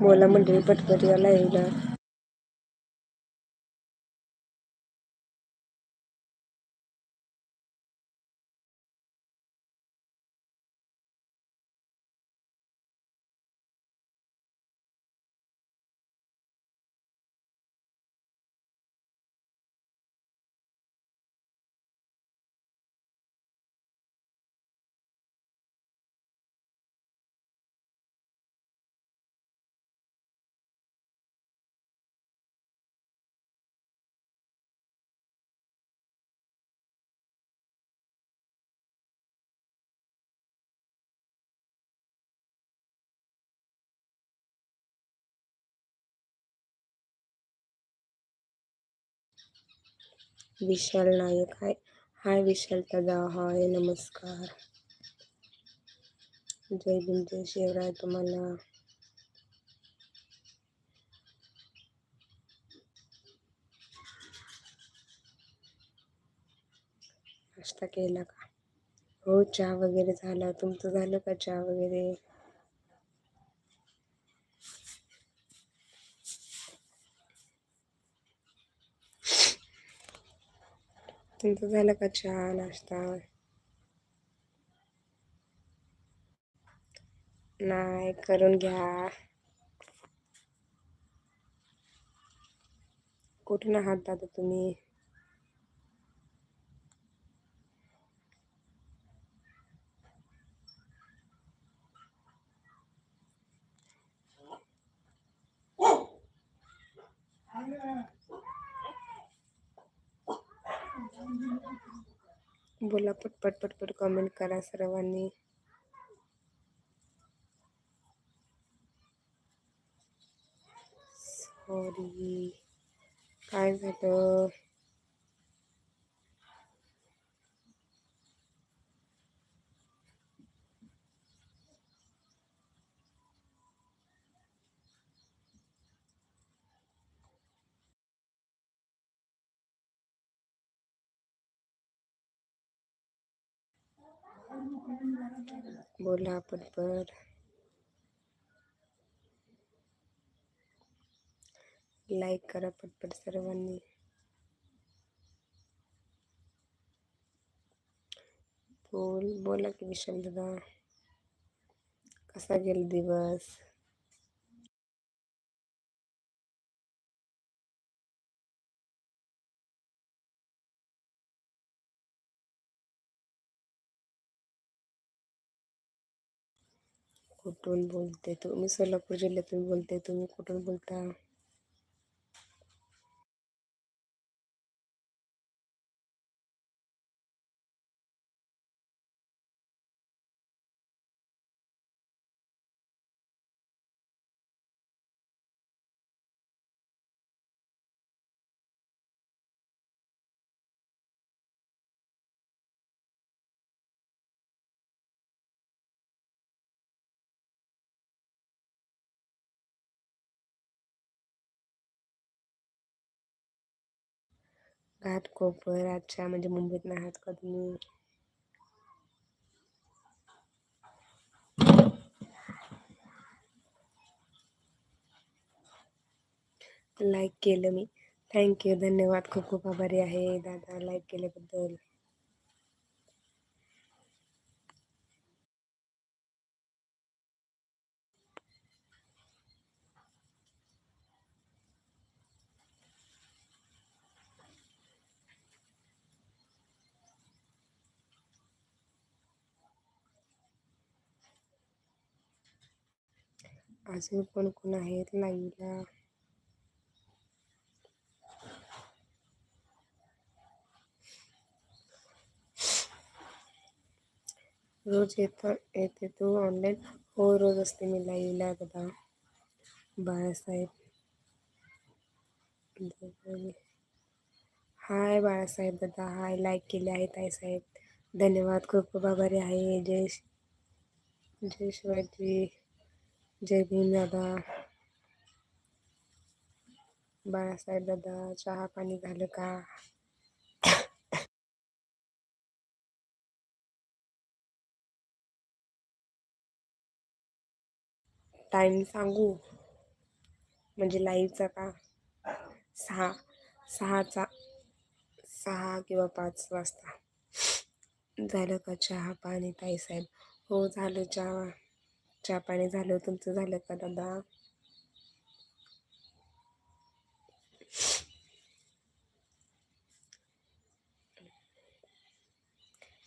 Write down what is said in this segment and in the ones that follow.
बोला मंडळी पटकन या लाईव्हला विशाल नायक हाय हाय विशाल दादा हाय नमस्कार. जय भीम जय शिवराय तुम्हाला. नाश्ता केला का? हो चहा वगैरे झाला. तुमचं झालं का चहा वगैरे? तुमचं झालं का चहा नाश्ता? नाही करून घ्या. कुठून आहात दादा तुम्ही? बोला पटपट पटपट कमेंट करा सर्वांनी. सॉरी काय झालं? बोला पटपट लाईक करा पटपट सर्वांनी. बोल बोला की विशाल दादा. कसा गेला दिवस? कुठून बोलते तू? मी सोलापूर जिल्ह्यातून बोलते. तुम्ही कुठून बोलता? घाटकोपर अच्छा म्हणजे मुंबईत नाही आहात का तुम्ही? लाईक केलं मी. थँक्यू धन्यवाद. खूप खूप आभारी आहे दादा. लाईक केल्याबद्दल. अजून कोण कोण आहेत? लाईव्हला रोज येतो येते तू ऑनलाईन हो रोज असते मी लाईव्हला दादा. बाळासाहेब. हाय बाळासाहेब दादा हाय. लाईक केले आहे ताईसाहेब. धन्यवाद. खूप खूप आभारी आहे. जय जय शिवाजी जय भीम दादा. बाळासाहेब दादा चहा पाणी झालं का? टाइम सांगू? म्हणजे लाईव्हचा का? सहा सहाचा सहा किंवा पाच वाजता. झालं का चहा पाणी ताईसाहेब हो झालं चहा. चहा पाणी झालं तुमचं झालं का दादा?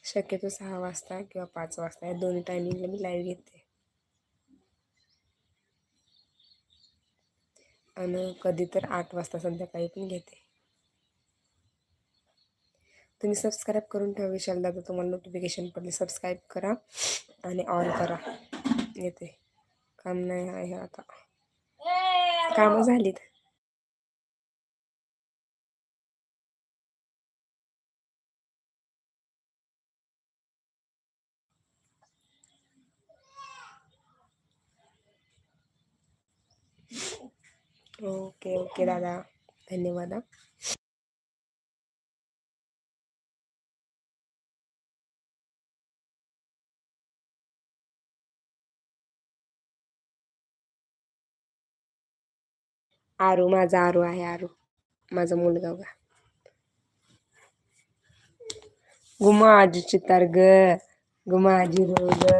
शक्यतो सहा वाजता किंवा पाच वाजता या दोन्ही टायमिंगला मी लाईव्ह घेते. आणि कधी तर आठ वाजता संध्याकाळी पण घेते. तुम्ही सबस्क्राईब करून ठेवा विशाल दादा तुम्हाला नोटिफिकेशन पडले सबस्क्राईब करा आणि ऑन करा. येते. काम नाही आहे आता. कामं झालीत. ओके ओके दादा. धन्यवाद आरू माझा आरू आहे आरू. माझा मुलगा बघा गुमा आजी चितार ग गुमा आजी हो ग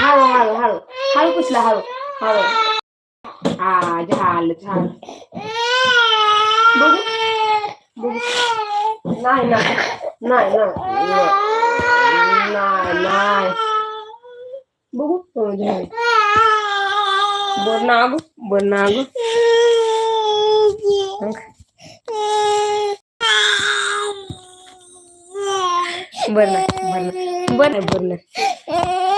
हळू हळू हळू हळू कुठला हळू हळू हा झाल झाल. बघू. बघू. नाही नाही. नाही नाही. नाही बघू. हो, झालं. बरं नागू बरं बरं बरं नाही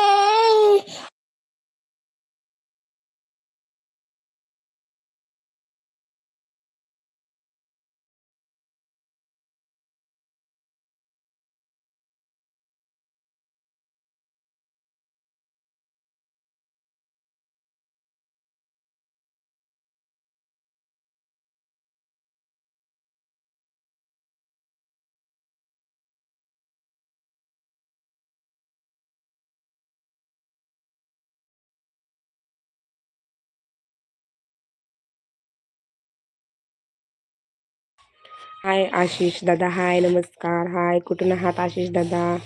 हाय आशिष दादा हाय नमस्कार हाय. कुठून आहात आशिष दादा?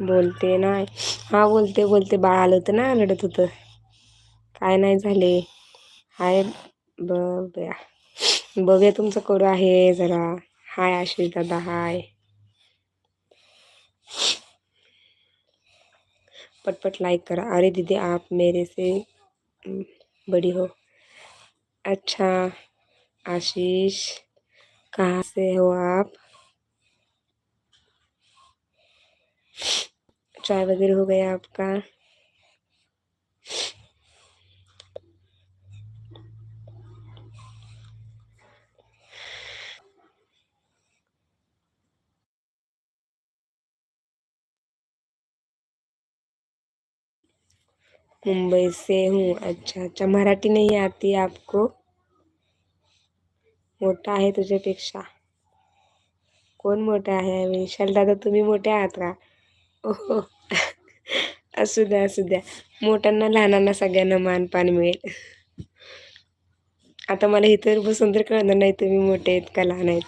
बोलते ना. हा बोलते बोलते. बाळ आलं होतं ना रडत होतं. काय नाही झाले. हाय बघूया. बघूया तुमचं कडू आहे जरा. हाय आशिष दादा हाय. पटपट लाइक करा. अरे दीदी आप मेरे से बड़ी हो. अच्छा आशिष. कहाँ से हो आप। चाय वगैरह हो गया आपका। मुंबई से हूँ। अच्छा अच्छा मराठी नहीं आती आपको? मोठा आहे तुझ्यापेक्षा. कोण मोठा आहे विशाल दादा तुम्ही मोठे आहात का? ओहो. असू द्या असू द्या. मोठ्यांना लहानांना सगळ्यांना मानपान मिळेल. आता मला इथं बसून तर कळणार नाही तुम्ही मोठे आहेत का लहान आहेत.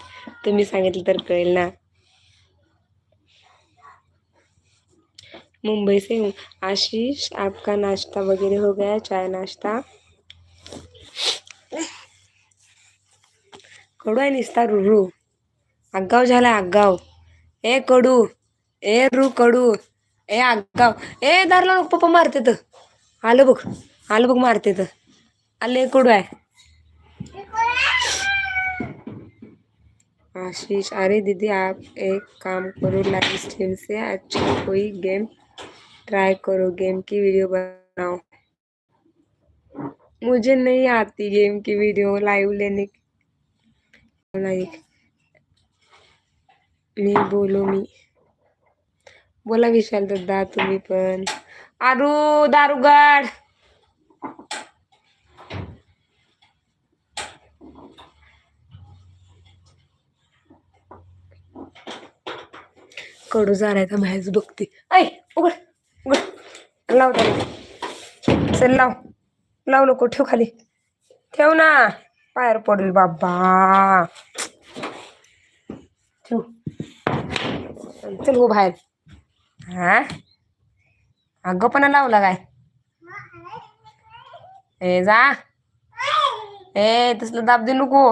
तुम्ही सांगितलं तर कळेल ना. मुंबई से हूँ. आशीष आपका नाश्ता वगैरह हो गया चाय नाश्ता? कडू आहे निसता रुरू. आगाव झाला आगाव. ए कडू ए रू कडू ए आगाव. ए दारला पप्पा मारते तर. आलं बघ आलं बघ मारते तर. आले कडू आहे. आशीष अरे दीदी आप एक काम करो. लाइव स्ट्रीम से अच्छा कोई गेम ट्राई करो. गेम की वीडियो बनाओ. मुझे नहीं आती गेम की वीडियो लाइव लेने की लाइक मी बोलू मी बोला विशाल दादा तुम्ही पण आरू दारुगाड कडू झालाय का बाहेरच बघते ऐ उघड उघड. लाव त्याला चल लाव लाव नको ठेव खाली. ठेव ना. पायर पडेल बाबा. चल. हो बाहेर. हा? अगोपणा लावला काय? ए, जा. ए, तसलं दाब दे नको.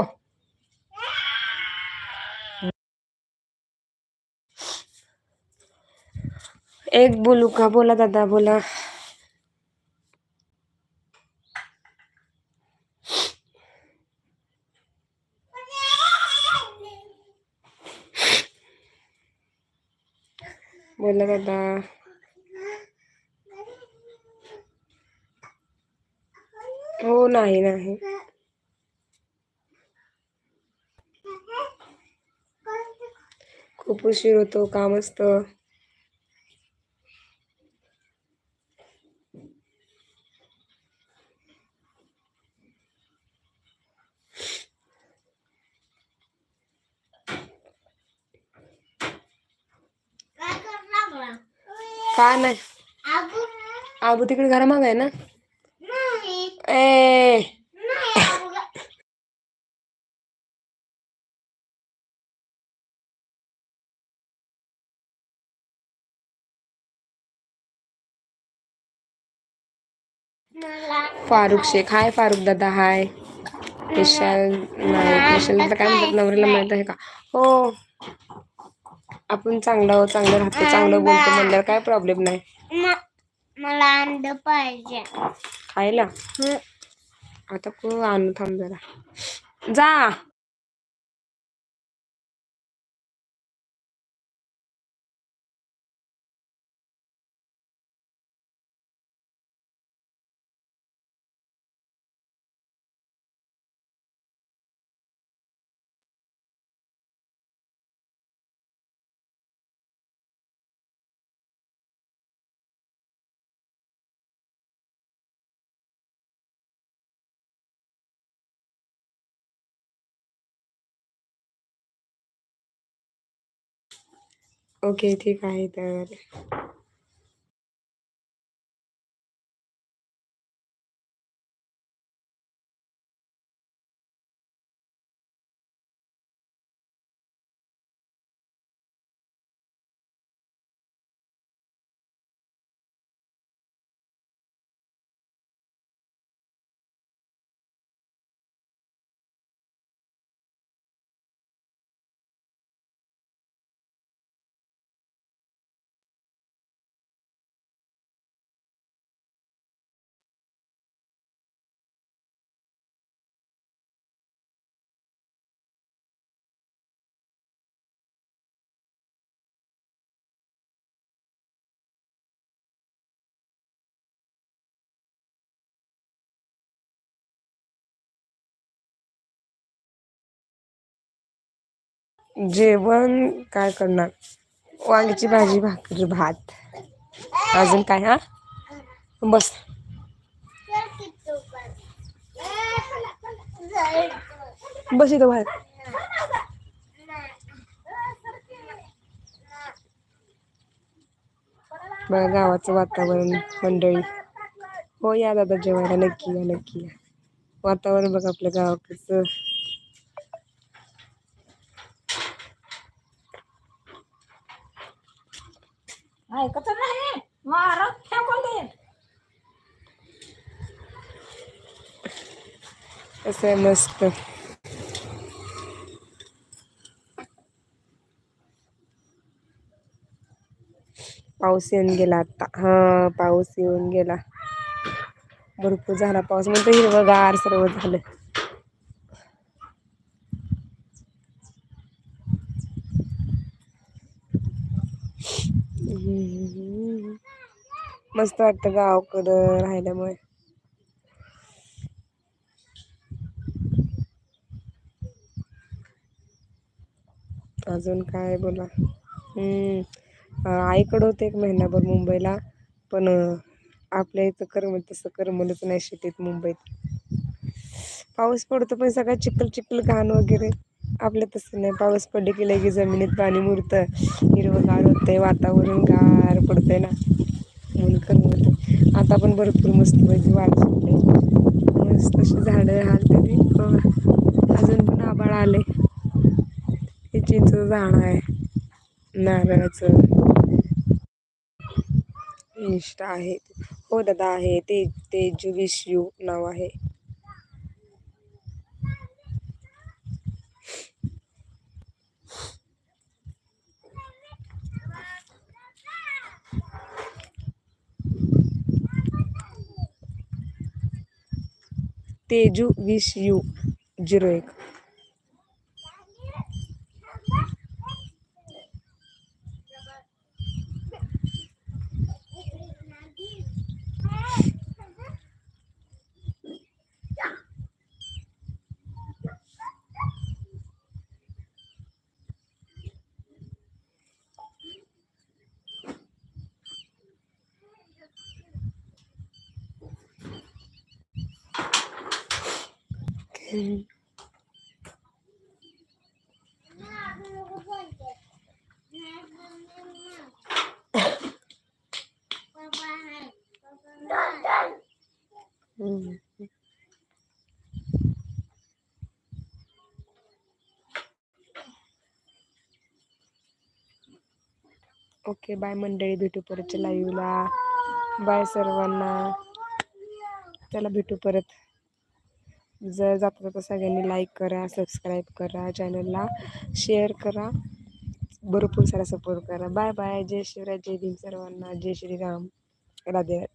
एक बोलू का? बोला दादा, बोला. बोला दादा हो नाही नाही खूप उशीर होतो काम असतं. काय नाही. आबू तिकडे घरामाग आहे ना? ए. फारुख शेख. हाय फारुख दादा हाय. विशाल नाही विशाल दादा काय म्हणतात नवऱ्याला माहीत आहे का? हो. आपण चांगलं चांगलं राहतो चांगलं बोलतो म्हणल्यावर काय प्रॉब्लेम नाही. मला अंड पाहिजे. खायला? आता आणू थांब जरा. जा. ओके ठीक आहे तर जेवण काय करणार? वांग्याची भाजी भाकरी भात. अजून काय हा? बस. बस इथं बाहेर. बघा गावाचं वातावरण मंडळी. हो या दादा जेवायला नक्की या नक्की या. वातावरण बघ आपल्या गावाकडचं. ऐकत नाही. मारा फेकून कसं आहे मस्त. पाऊस येऊन गेला आता. हा पाऊस येऊन गेला. भरपूर झाला पाऊस. म्हणजे हिरवगार सर्व झालं. मस्त वाटतं गावाकडं राहिल्यामुळे. अजून काय बोला? आईकडं होते एक महिनाभर मुंबईला पण आपल्या इथं करमत तसं करमलंच नाही शेतीत मुंबईत. पाऊस पडतो पण सगळं चिखल चिखल घाण वगैरे. आपलं तसं नाही पाऊस पडले की लगेच जमिनीत पाणी मुरतं. हिरवंगार होतंय वातावरण गार पडतंय ना. म्हणून करमत आता पण भरपूर मस्त पैकी वाढ सुटले मस्त अशी झाडं हालते अजून पण आबाळ आले हे चिंच झाड आहे. नारळाचं. इष्ट आहे. हो दादा आहे. ते तेजू जुविश यू नाव आहे. तेजू विश यू झिरो एक. ओके बाय मंडळी भेटू परतच्या लाईव्हला बाय सर्वांना. चला भेटू परत. जर जाता जाता सगळ्यांनी लाईक करा सबस्क्राईब करा चॅनलला शेअर करा. भरपूर सारा सपोर्ट करा. बाय बाय जय शिवराय. जय भीम सर्वांना. जय श्रीराम. राधे राधे.